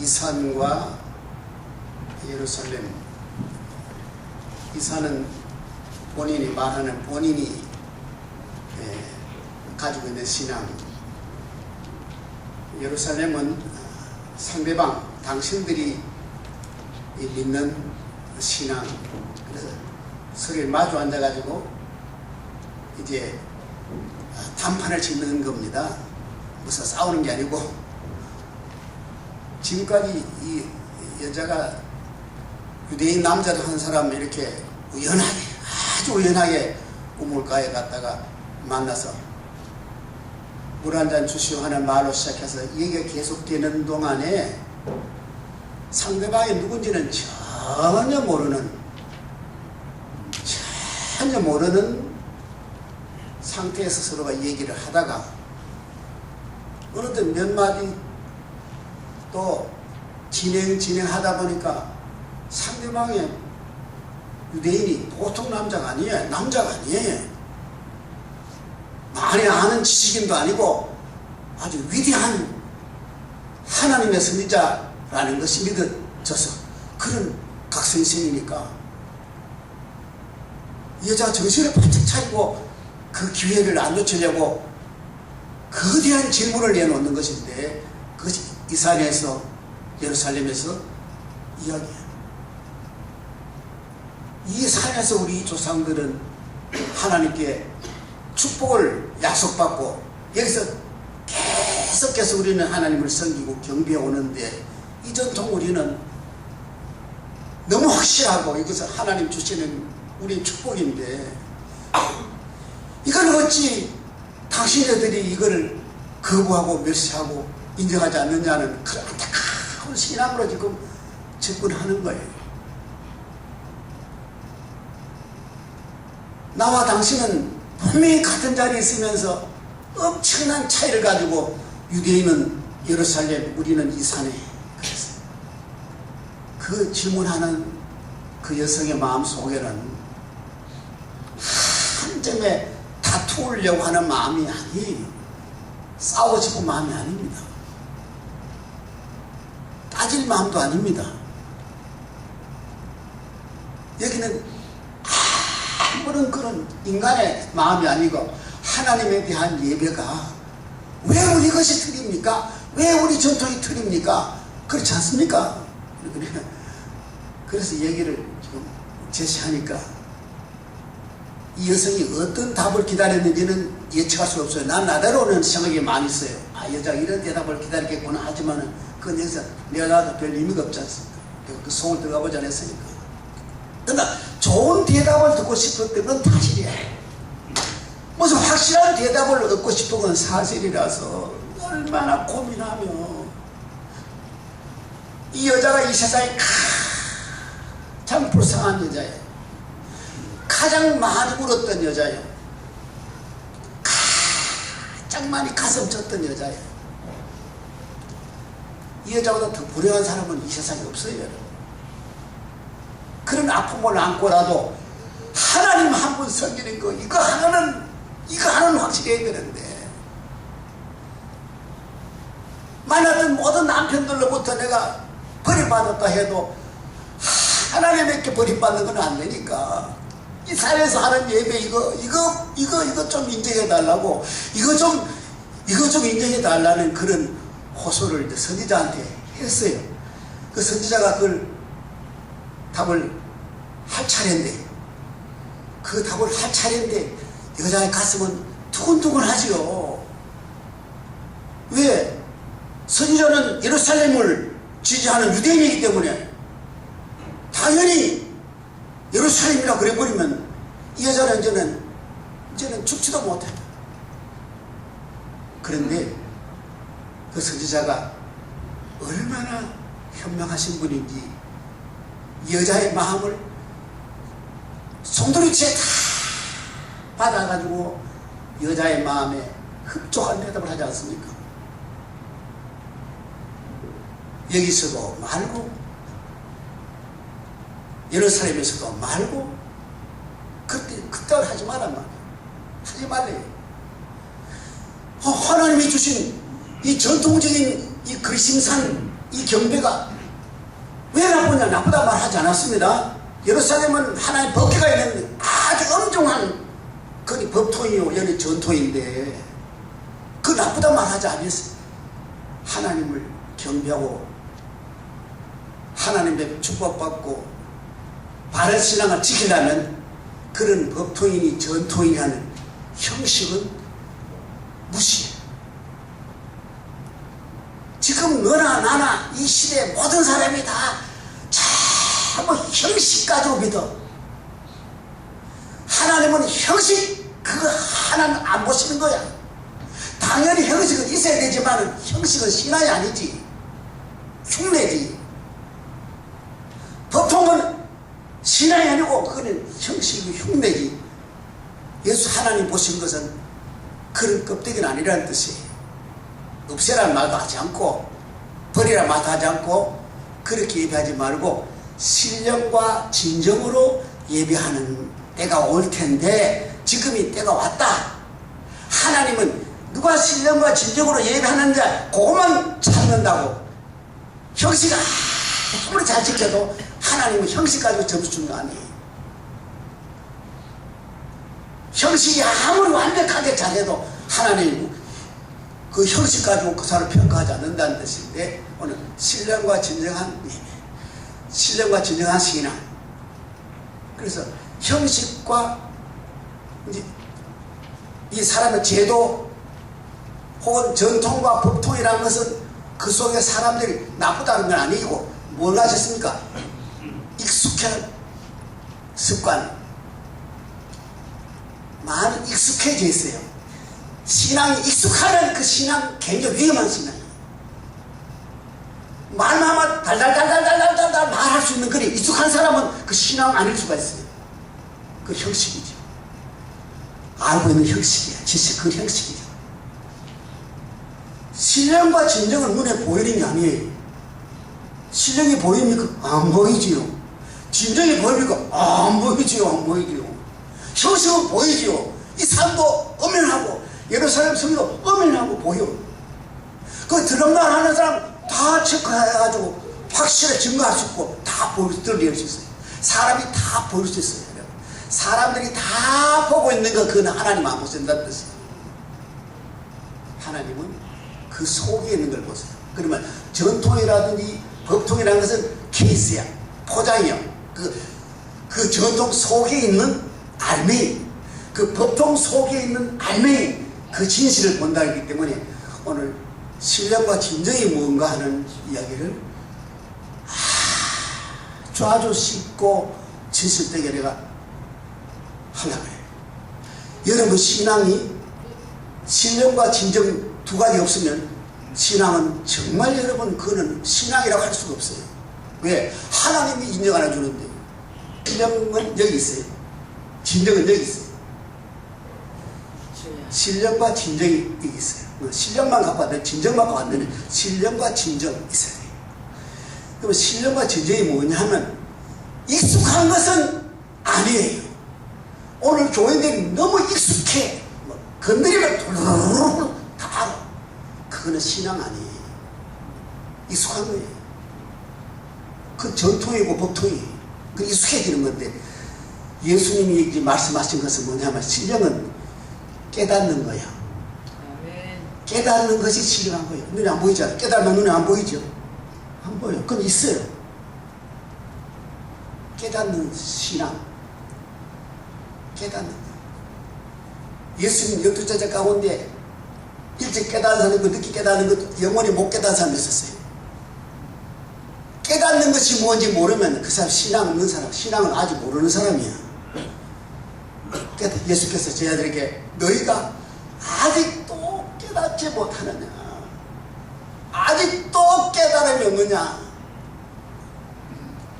이산과 예루살렘. 이산은 본인이 말하는 본인이 예, 가지고 있는 신앙. 예루살렘은 상대방 당신들이 이 믿는 신앙. 그래서 서로 마주 앉아가지고 이제 단판을 짓는 겁니다. 무슨 싸우는 게 아니고 지금까지 이 여자가 유대인 남자를 한 사람 이렇게 우연하게 아주 우연하게 우물가에 갔다가 만나서 물 한 잔 주시오 하는 말로 시작해서 얘기가 계속되는 동안에 상대방이 누군지는 전혀 모르는 전혀 모르는 상태에서 서로가 얘기를 하다가 어느덧 몇 마디 또 진행 진행하다 보니까 상대방의 유대인이 보통 남자가 아니에요. 남자가 아니에요. 많이 아는 지식인도 아니고 아주 위대한 하나님의 선지자라는 것이 믿어져서 그런 각 선생이니까 여자 정신을 바짝 차리고 그 기회를 안 놓치려고 거대한 질문을 내놓는 것인데 이 이스라엘에서 예루살렘에서 이야기해요. 이 산에서 우리 조상들은 하나님께 축복을 약속받고 여기서 계속해서 우리는 하나님을 섬기고 경배해 오는데 이 전통 우리는 너무 확실하고 이것은 하나님 주시는 우리 축복인데 이걸 어찌 당신네들이 이걸 거부하고 멸시하고 인정하지 않느냐는 그런 안타까운 신앙으로 지금 접근하는 거예요. 나와 당신은 분명히 같은 자리에 있으면서 엄청난 차이를 가지고 유대인은 예루살렘, 우리는 이 산에 그랬어요. 그 질문하는 그 여성의 마음 속에는 한 점에 다투려고 하는 마음이 아니에요. 싸우고 싶은 마음이 아닙니다. 따질 마음도 아닙니다. 여기는 아무런 그런 인간의 마음이 아니고 하나님에 대한 예배가 왜 우리 것이 틀립니까? 왜 우리 전통이 틀립니까? 그렇지 않습니까? 그래서 얘기를 지금 제시하니까 이 여성이 어떤 답을 기다렸는지는 예측할 수 없어요. 난 나대로는 생각이 많이 있어요. 아, 여자가 이런 대답을 기다리겠구나 하지만은 그건 여기서 내가 별 의미가 없지 않습니까? 그 속을 들어가 보지 않았으니까. 그러나 좋은 대답을 듣고 싶었던 건 사실이에요. 무슨 확실한 대답을 얻고 싶은 건 사실이라서 얼마나 고민하며 이 여자가 이 세상에 가장 불쌍한 여자예요. 가장 많이 울었던 여자예요. 가장 많이 가슴 쳤던 여자예요. 이 여자보다 더 불행한 사람은 이 세상에 없어요, 여러분. 그런 아픔을 안고라도 하나님 한 분 섬기는 거 이거 하나는 이거 하나는 확실해야 되는데 만약에 모든 남편들로부터 내가 버림받았다 해도 하나님에게 버림받는 건 안 되니까 이 사회에서 하는 예배 이거 이거 이거 이거 좀 인정해 달라고 이거 좀 이거 좀 인정해 달라는 그런 호소를 선지자한테 했어요. 그 선지자가 그걸 답을 할 차례인데 그 답을 할 차례인데 여자의 가슴은 두근두근 하지요. 왜? 선지자는 예루살렘을 지지하는 유대인이기 때문에 당연히 예루살렘이라 그래버리면 이 여자는 이제는 이제는 죽지도 못해. 그런데 그 선지자가 얼마나 현명하신 분인지 여자의 마음을 송두리째 다 받아가지고 여자의 마음에 흡족한 대답을 하지 않습니까? 여기서도 말고 예루살렘에서도 말고 그때 그따위 하지 말란 말이야. 하지 말래. 어, 하나님이 주신 이 전통적인 이 그리심산 이 경배가 왜 나쁘냐 나쁘다 말하지 않았습니다. 예루살렘은 하나의 법계가 있는 아주 엄중한 그 법통이요 여기 전통인데 그 나쁘다 말하지 않았어요. 하나님을 경배하고 하나님의 축복받고 바른 신앙을 지키려면 그런 법통이니 전통이니 하는 형식은 무시해. 지금 너나 나나 이 시대 모든 사람이 다 전부 형식 가지고 믿어. 하나님은 형식 그거 하나는 안 보시는 거야. 당연히 형식은 있어야 되지만 형식은 신앙이 아니지. 흉내지. 보통은 신앙이 아니고 그거는 형식이 흉내지. 예수 하나님 보신 것은 그런 껍데기는 아니라는 뜻이에요. 없애라는 말도 하지 않고 버리라는 말도 하지 않고 그렇게 예배하지 말고 신령과 진정으로 예배하는 때가 올 텐데 지금이 때가 왔다. 하나님은 누가 신령과 진정으로 예배하는지 그것만 찾는다고 형식 아무리 잘 지켜도 하나님은 형식 가지고 점수 주는 거 아니에요. 형식이 아무리 완벽하게 잘해도 하나님 그 형식 가지고 그 사람을 평가하지 않는다는 뜻인데 오늘 신령과 진정한 예배 신령과 진정한 신앙 그래서 형식과 이제 이 사람의 제도 혹은 전통과 법통이라는 것은 그 속에 사람들이 나쁘다는 건 아니고 뭘 하셨습니까? 익숙한 습관 많이 익숙해져 있어요. 신앙이 익숙하면 그 신앙 굉장히 위험한 신앙이에요. 말만 하면 달달달달달달달 말할 수 있는 그리 익숙한 사람은 그 신앙 아닐 수가 있어요. 그 형식이죠. 알고 있는 형식이야. 지식 그 형식이죠. 신령과 진정은 눈에 보이는 게 아니에요. 신령이 보입니까? 안 보이지요. 진정이 보입니까? 안 보이지요. 안 보이지요. 형식은 보이지요. 이 삶도 엄연하고 예루살렘 성도 엄연하고 보여. 그 드럼날 하는 사람 다 체크해가지고 확실히 증거할 수 있고 다 보일 들릴 수 있어요. 사람이 다 보일 수 있어요. 사람들이 다 보고 있는 거 그건 하나님 안 보신다는 뜻이에요. 하나님은 그 속에 있는 걸 보세요. 그러면 전통이라든지 법통이라는 것은 케이스야. 포장이야. 그, 그 전통 속에 있는 알맹이. 그 법통 속에 있는 알맹이. 그 진실을 본다기 때문에 오늘 신령과 진정이 무언가 하는 이야기를 아주 아주 쉽고 진실되게 내가 하려고 해요. 여러분 신앙이 신령과 진정 두 가지 없으면 신앙은 정말 여러분 그거는 신앙이라고 할 수가 없어요. 왜? 하나님이 인정 안 해주는데 신령은 여기 있어요. 진정은 여기 있어요. 신령과 진정이 있어요. 신령만 갖고 왔는데 진정만 갖고 왔는데 신령과 진정 있어야 돼요. 그럼 신령과 진정이 뭐냐 하면 익숙한 것은 아니에요. 오늘 교인들이 너무 익숙해. 뭐 건드리면 도르르르 다 알아. 그거는 신앙 아니에요. 익숙한 거예요. 그 전통이고 법통이에요. 그 익숙해지는 건데 예수님이 말씀하신 것은 뭐냐면 신령은 깨닫는 거야. 깨닫는 것이 신령한 거예요. 눈에 안 보이잖아요. 깨달으면 눈에 안 보이죠. 안 보여요. 그건 있어요. 깨닫는 신앙. 깨닫는 거. 예수님 열두 제자 가운데 일찍 깨달은 사람이고 늦게 깨닫는 것 영원히 못 깨달은 사람이 있었어요. 깨닫는 것이 뭔지 모르면 그 사람 신앙 없는 사람, 신앙을 아직 모르는 사람이야. 예수께서 제자들에게 너희가 아직도 깨닫지 못하느냐? 아직도 깨달음이 없느냐?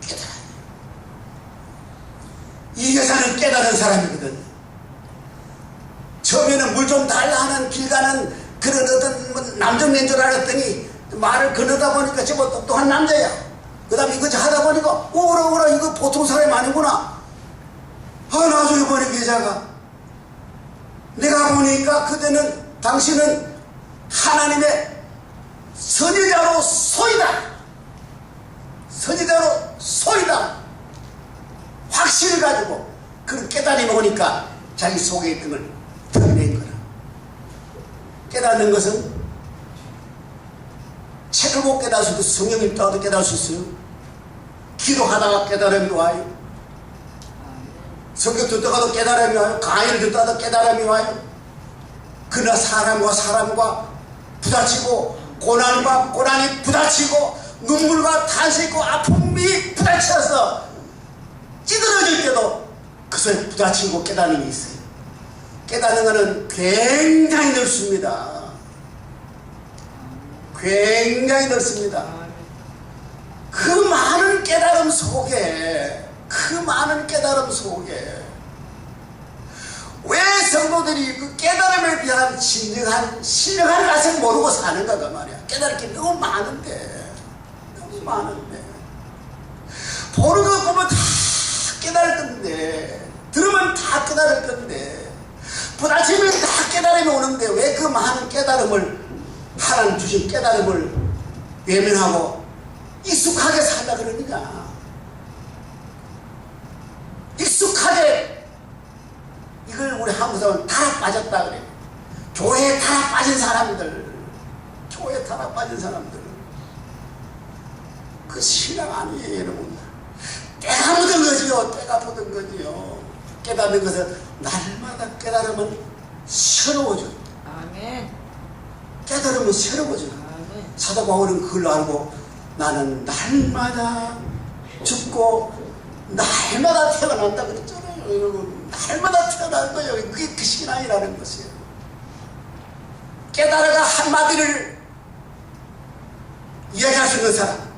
깨달아. 이 여자는 깨달은 사람이거든. 처음에는 물 좀 달라 하는 길 가는 그런 어떤 뭐 남정낸 줄 알았더니 말을 건너다 보니까 저거 똑똑한 남자야. 그 다음에 이거 하다 보니까 오라 오라 이거 보통 사람이 아니구나. 아 나중에 보니 여자가 내가 보니까 그대는 당신은 하나님의 선지자로 소이다. 선지자로 소이다. 확신을 가지고 그런 깨달음이 오니까 자기 속에 있던 걸 드러낸 거라. 깨닫는 것은 책을 못 깨달을 수도 성령 읽다가도 깨달을 수 있어요. 기도하다가 깨달음이 와요. 성경 듣다가도 깨달음이 와요. 강의를 듣다가도 깨달음이 와요. 그러나 사람과 사람과 부딪히고 고난과 고난이 부딪히고 눈물과 탄식과 아픔이 부딪혀서 찌들어질 때도 그 속에 부딪히고 깨달음이 있어요. 깨닫는 것은 굉장히 넓습니다. 굉장히 넓습니다. 그 많은 깨달음 속에 그 많은 깨달음 속에 왜 성도들이 그 깨달음에 대한 진정한 신령한 것을 모르고 사는가 그 말이야. 깨달을 게 너무 많은데 너무 많은데. 보는 것 보면 다 깨달을 건데 들으면 다 깨달을 건데 부딪히면 다 깨달음이 오는데 왜 그 많은 깨달음을 하나님 주신 깨달음을 외면하고 익숙하게 살다 그러느냐 익숙하게 이걸 우리 한국 사람은 다 빠졌다 그래. 교회에 다 빠진 사람들 교회에 다 빠진 사람들. 그 신앙 아니에요 여러분. 때가 묻은 거지요 때가 묻은 거지요. 깨닫는 것은 날마다 깨달으면 새로워져 아멘. 깨달으면 새로워져 아멘. 사도 바울은 그걸 알고 나는 날마다 죽고 날마다 태어난다 그랬잖아요 여러분 날마다 태어난 거예요 그게 그 신앙이라는 것이에요 깨달아가 한마디를 이야기할 수 있는 사람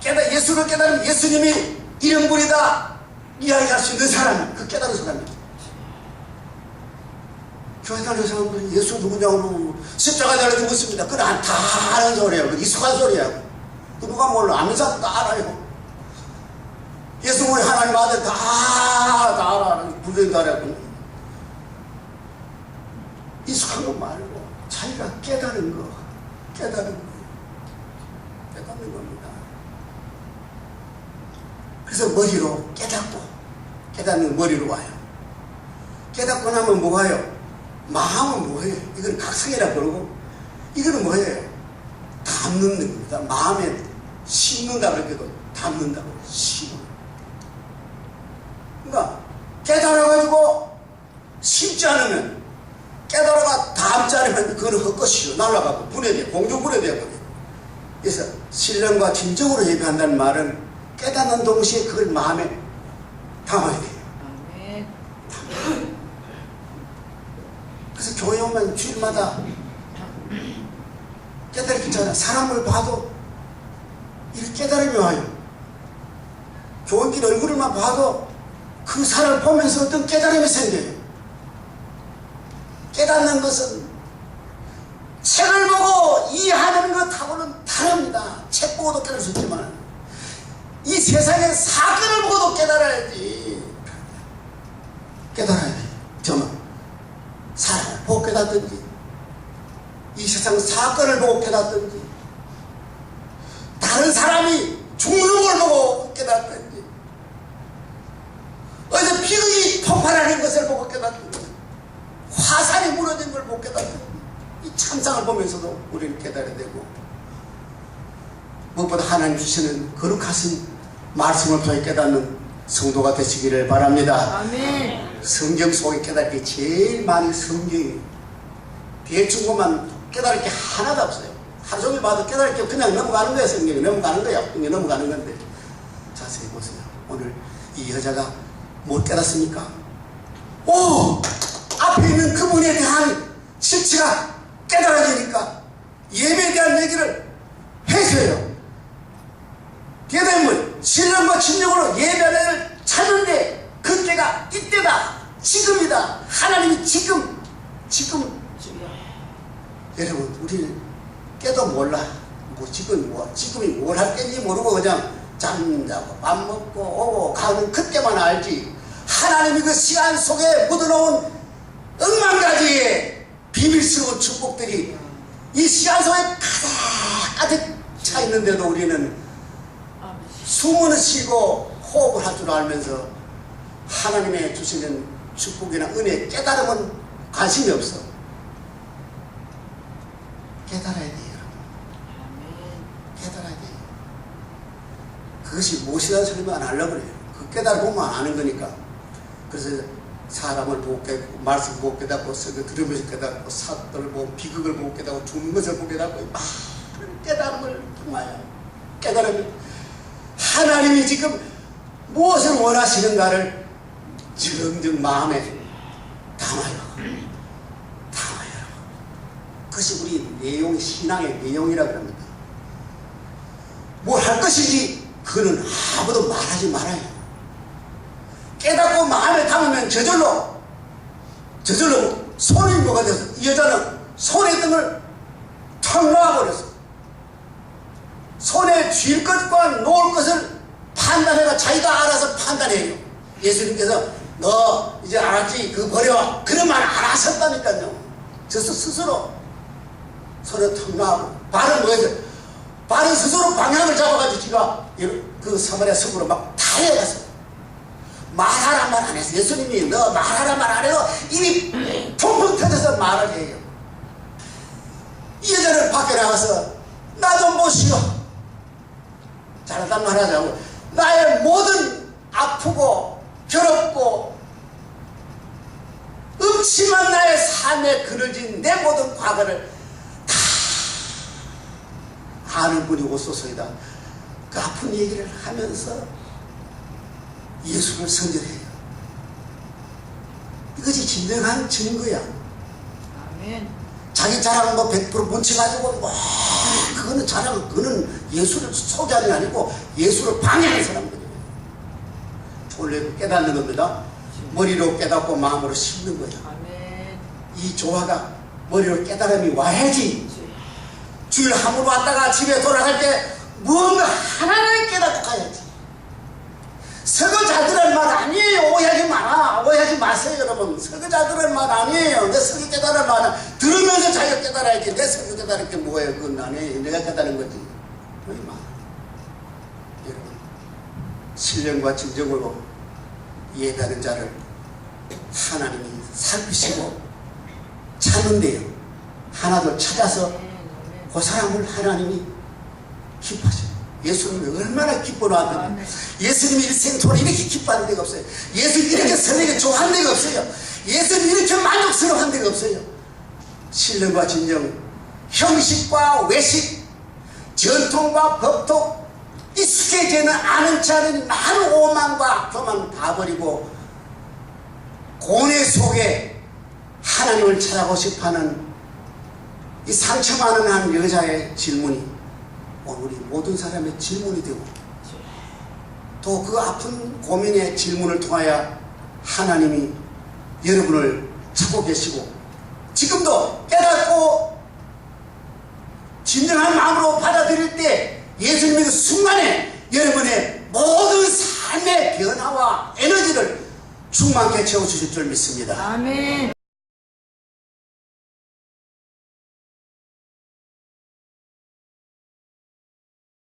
깨달, 예수를 깨달으면 예수님이 이름뿐이다 이야기할 수 있는 사람이 그 깨달은 사람이에요 교회 다니는 사람들이 예수 누구냐고 물으면 십자가 달려 죽었습니다. 그건 안- 다 아는 소리야. 그 익숙한 소리야. 그 누가 몰라. 아는 사람 다 알아요. 하나님 아들 다, 다 알아. 불교인 다 알아. 익숙한 거 말고 자기가 깨달은 거. 깨달은 거. 깨닫는 겁니다. 그래서 머리로 깨닫고 깨닫는 머리로 와요. 깨닫고 나면 뭐가요? 마음은 뭐예요? 이건 각성이라 그러고 이거는 뭐예요? 담는 겁니다. 마음에 심는다 그래도 담는다고 심어. 깨달아가지고 심지 않으면 깨달아가 담지 않으면 그거는 헛것이요. 날아가고 분해돼. 공중 버려. 그래서 신령과 진정으로 예배한다는 말은 깨닫는 동시에 그걸 마음에 담아야 돼요. 그래서 교회 오면 주일마다 깨달음이 있잖아. 사람을 봐도 이렇게 깨달음이 와요. 교인들 얼굴만 봐도 그 사람을 보면서 어떤 깨달음이 생겨요. 깨닫는 것은 책을 보고 이해하는 것하고는 다릅니다. 책 보고도 깨달을 수 있지만 이 세상의 사건을 보고도 깨달아야지. 깨달아야 돼. 저는. 사람을 보고 깨닫든지 이 세상 사건을 보고 깨닫든지 다른 사람이 죽는 걸 보고 깨닫든지 비극이 폭발하는 것을 보고 깨닫든지 화산이 무너진 걸 보고 깨닫든지 이 참상을 보면서도 우리는 깨달아야 되고 무엇보다 하나님 주시는 거룩하신 말씀을 통해 깨닫는 성도가 되시기를 바랍니다. 아멘. 성경 속에 깨달을 게 제일 많이 성경이에요. 대충 보면 깨달을 게 하나도 없어요. 하루 종일 봐도 깨달을 게 그냥 넘어가는 거예요. 성경이 넘어가는 거예요. 성경이 넘어가는 건데. 자세히 보세요. 오늘 이 여자가 못 깨닫습니까? 오! 앞에 있는 그분에 대한 실체가 깨달아지니까 예배에 대한 얘기를 해서요. 대대물 신령과 진정으로 예배를 찾는데 그때가 이때다 지금이다 하나님이 지금 지금 여러분 우리 깨도 몰라 뭐 지금 뭐 지금이 뭘 할 때인지 모르고 그냥 잠 자고 밥 먹고 오고 가는 그때만 알지 하나님이 그 시간 속에 묻어놓은 억만 가지의 비밀스러운 축복들이 이 시간 속에 가득 차 있는데도 우리는. 숨을 쉬고 호흡을 할 줄 알면서 하나님의 주시는 축복이나 은혜, 깨달음은 관심이 없어. 깨달아야 돼요, 여러분. 아멘. 깨달아야 돼요. 그것이 무엇이라는 소리만 안 하려고 그래요. 그 깨달으면 아는 거니까. 그래서 사람을 못 깨닫고, 말씀 못 깨닫고, 들으면서 깨닫고, 사들 뭐 비극을 못 깨닫고, 죽는 것을 못 깨닫고, 많은 깨달음을 통하여 깨달음이 하나님이 지금 무엇을 원하시는가를 정정 마음에 담아요. 담아요. 그것이 우리 내용, 신앙의 내용이라 그럽니다. 뭘 할 것인지 그거는 아무도 말하지 말아요. 깨닫고 마음에 담으면 저절로 저절로 손이 뭐가 돼서 이 여자는 손의 등을 턱 놓아버렸어. 손에 쥘 것과 놓을 것을 판단해가 자기가 알아서 판단해요. 예수님께서 너 이제 알았지? 그 버려. 그런 말 안 하셨다니까요. 저 스스로 손에 턱 놓아버려. 발은 뭐였어요? 발은 스스로 방향을 잡아가지고 지가 그 사마리아 성으로 막 달려갔어. 말하란 말안 했어. 예수님이 너 말하란 말 안 해도 입이 펑펑 터져서 말을 해요. 이 여자는 밖에 나가서 나 좀 보시오. 잘하단 말 하자고. 나의 모든 아프고 괴롭고 음침한 나의 삶에 그려진 내 모든 과거를 아는 분이 오소서이다. 그 아픈 얘기를 하면서 예수를 선전해요. 이것이 진정한 증거야. 아멘. 자기 자랑 뭐100% 뭉쳐가지고 뭐 그거는 자랑 그거는 예수를 소개하는 게 아니고 예수를 방해하는 사람들이에요. 원래 깨닫는 겁니다. 머리로 깨닫고 마음으로 심는 거예요. 아멘. 이 조화가 머리로 깨달음이 와야지 주일 함으로 왔다가 집에 돌아갈 때 무언가 하나를 깨닫고 가야지. 설거자들은 말 아니에요. 오해하지 마라. 오해하지 마세요, 여러분. 설거자들은 말 아니에요. 내 설교 깨달은 말은 들으면서 자기가 깨달아야지. 내 설교 깨달을 게 뭐예요? 그건 아니에요. 내가 깨달은 거지. 그러지 마. 여러분, 신령과 진정으로 예배하는 자를 하나님이 살피시고 찾는데요. 하나둘 찾아서. 그 사람을 하나님이 기뻐하셔요. 예수님이 얼마나 기뻐하는데 아멘. 예수님이 일생 동안 이렇게 기뻐하는 데가 없어요. 예수님이 이렇게 설레게 좋아하는 데가 없어요. 예수님이 이렇게 만족스러워하는 데가 없어요. 신령과 진정, 형식과 외식, 전통과 법통, 익숙해지는 아는 자는 많은 오만과 교만 다 버리고 고뇌 속에 하나님을 찾아가고 싶어하는 이 상처 많은 한 여자의 질문이 우리 모든 사람의 질문이 되고 또 그 아픈 고민의 질문을 통하여 하나님이 여러분을 찾고 계시고 지금도 깨닫고 진정한 마음으로 받아들일 때 예수님의 그 순간에 여러분의 모든 삶의 변화와 에너지를 충만케 채워주실 줄 믿습니다. 아멘.